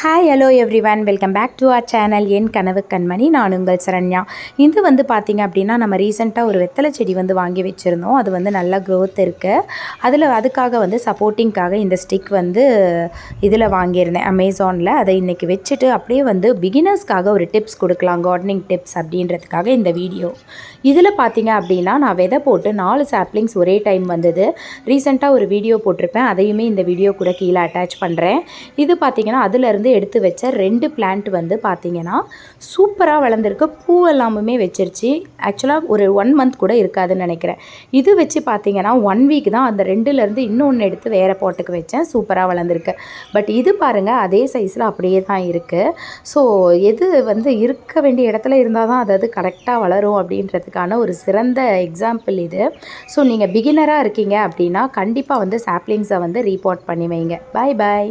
Hi hello everyone welcome back to our channel என் கனவு கண்மணி நான் உங்கள் சரண்யா. இது வந்து பார்த்திங்க அப்படின்னா நம்ம ரீசெண்டாக ஒரு வெத்தலை செடி வந்து வாங்கி வச்சுருந்தோம். அது வந்து நல்லா க்ரோத் இருக்குது அதில் அதுக்காக வந்து சப்போர்ட்டிங்காக இந்த ஸ்டிக் வந்து இதில் வாங்கியிருந்தேன் அமேசானில் அதை இன்றைக்கி வச்சுட்டு அப்படியே வந்து பிகினர்ஸ்க்காக ஒரு டிப்ஸ் கொடுக்கலாம் கார்டனிங் டிப்ஸ் அப்படின்றதுக்காக இந்த வீடியோ. இதில் பார்த்திங்க அப்படின்னா நான் விதை போட்டு நாலு சாப்ளிங்ஸ் ஒரே டைம் வந்தது. ரீசெண்டாக ஒரு வீடியோ போட்டிருப்பேன். அதையுமே இந்த வீடியோ கூட கீழே அட்டாச் பண்ணுறேன் இது பார்த்திங்கன்னா அதுலேருந்து எடுத்து வச்ச ரெண்டு பிளான்ட் வந்து பார்த்தீங்கன்னா சூப்பராக வளர்ந்துருக்கு பூ எல்லாமே வச்சிருச்சு. ஆக்சுவலாக ஒரு ஒன் மந்த் கூட இருக்காதுன்னு நினைக்கிறேன். இது வச்சு பார்த்தீங்கன்னா ஒன் வீக் தான் அந்த ரெண்டுலேருந்து இன்னொன்று எடுத்து வேறு போட்டுக்கு வச்சேன். சூப்பராக வளர்ந்துருக்கு. பட் இது பாருங்கள் அதே சைஸில் அப்படியே தான் இருக்குது ஸோ எது வந்து இருக்க வேண்டிய இடத்துல இருந்தால் தான் அதாவது கரெக்டாக வளரும் அப்படின்றதுக்கான ஒரு சிறந்த எக்ஸாம்பிள் இது. ஸோ நீங்கள் பிகினராக இருக்கீங்க அப்படின்னா கண்டிப்பாக வந்து சாப்ளிங்ஸை வந்து ரீபோர்ட் பண்ணி வைங்க. பாய் பாய்